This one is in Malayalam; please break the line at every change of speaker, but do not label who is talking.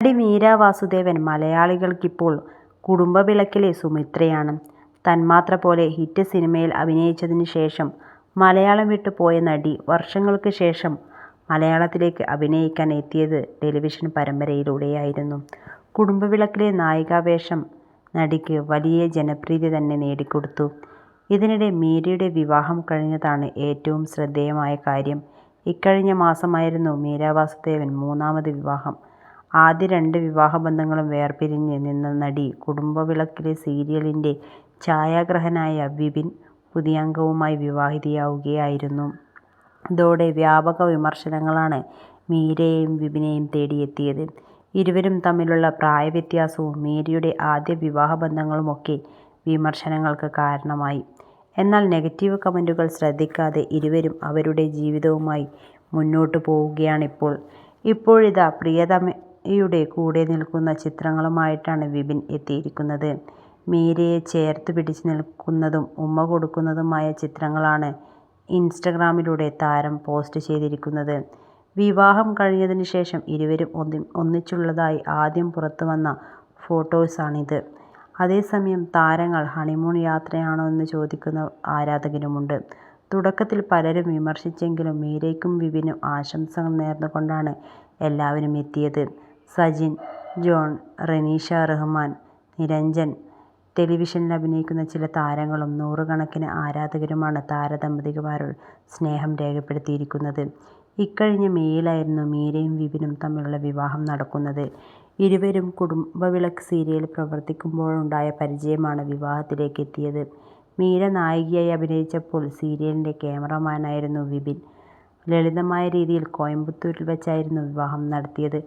നടി മീര വാസുദേവൻ മലയാളികൾക്കിപ്പോൾ കുടുംബവിളക്കിലെ സുമിത്രയാണ്. തന്മാത്ര പോലെ ഹിറ്റ് സിനിമയിൽ അഭിനയിച്ചതിന് ശേഷം മലയാളം വിട്ടു പോയ നടി വർഷങ്ങൾക്ക് ശേഷം മലയാളത്തിലേക്ക് അഭിനയിക്കാൻ എത്തിയത് ടെലിവിഷൻ പരമ്പരയിലൂടെയായിരുന്നു. കുടുംബവിളക്കിലെ നായികാവേഷം നടിക്ക് വലിയ ജനപ്രീതി തന്നെ നേടിക്കൊടുത്തു. ഇതിനിടെ മീരയുടെ വിവാഹം കഴിഞ്ഞതാണ് ഏറ്റവും ശ്രദ്ധേയമായ കാര്യം. ഇക്കഴിഞ്ഞ മാസമായിരുന്നു മീര വാസുദേവൻ മൂന്നാമത് വിവാഹം. ആദ്യ രണ്ട് വിവാഹബന്ധങ്ങളും വേർപിരിഞ്ഞ് നിന്ന നടി കുടുംബവിളക്കിലെ സീരിയലിന്റെ ഛായാഗ്രാഹകനായ വിപിൻ പുതിയംഗവുമായി വിവാഹിതയാവുകയായിരുന്നു. ഇതോടെ വ്യാപക വിമർശനങ്ങളാണ് മീരയെയും വിപിനെയും തേടിയെത്തിയത്. ഇരുവരും തമ്മിലുള്ള പ്രായവ്യത്യാസവും മീരയുടെ ആദ്യ വിവാഹബന്ധങ്ങളുമൊക്കെ വിമർശനങ്ങൾക്ക് കാരണമായി. എന്നാൽ നെഗറ്റീവ് കമന്റുകൾ ശ്രദ്ധിക്കാതെ ഇരുവരും അവരുടെ ജീവിതവുമായി മുന്നോട്ടു പോവുകയാണിപ്പോൾ. ഇപ്പോഴിതാ പ്രിയതമയുടെ കൂടെ നിൽക്കുന്ന ചിത്രങ്ങളുമായിട്ടാണ് വിപിൻ എത്തിയിരിക്കുന്നത്. മീരയെ ചേർത്ത് ചേർത്തുപിടിച്ച് നിൽക്കുന്നതും ഉമ്മ കൊടുക്കുന്നതുമായ ചിത്രങ്ങളാണ് ഇൻസ്റ്റഗ്രാമിലൂടെ താരം പോസ്റ്റ് ചെയ്തിരിക്കുന്നത്. വിവാഹം കഴിഞ്ഞതിന് ശേഷം ഇരുവരും ഒന്നി ഒന്നിച്ചുള്ളതായി ആദ്യം പുറത്തു വന്ന ഫോട്ടോസാണിത്. അതേസമയം താരങ്ങൾ ഹണിമൂൺ യാത്രയാണോ എന്ന് ചോദിക്കുന്ന ആരാധകരുമുണ്ട്. തുടക്കത്തിൽ പലരും വിമർശിച്ചെങ്കിലും മീരയ്ക്കും വിപിനും ആശംസകൾ നേർന്നുകൊണ്ടാണ് എല്ലാവരും എത്തിയത്. സജിൻ, ജോൺ, റെനീഷ റഹ്മാൻ, നിരഞ്ജൻ, ടെലിവിഷനിൽ അഭിനയിക്കുന്ന ചില താരങ്ങളും നൂറുകണക്കിന് ആരാധകരുമാണ് താരദമ്പതികമാരോട് സ്നേഹം രേഖപ്പെടുത്തിയിരിക്കുന്നത്. ഇക്കഴിഞ്ഞ മേയിലായിരുന്നു മീരയും വിപിനും തമ്മിലുള്ള വിവാഹം നടക്കുന്നത്. ഇരുവരും കുടുംബവിളക്ക് സീരിയലിൽ പ്രവർത്തിക്കുമ്പോഴുണ്ടായ പരിചയമാണ് വിവാഹത്തിലേക്ക് എത്തിയത്. മീര നായികയായി അഭിനയിച്ചപ്പോൾ സീരിയലിന്റെ ക്യാമറമാനായിരുന്നു വിപിൻ. ലളിതമായ രീതിയിൽ കോയമ്പത്തൂരിൽ വെച്ചായിരുന്നു വിവാഹം നടത്തിയത്.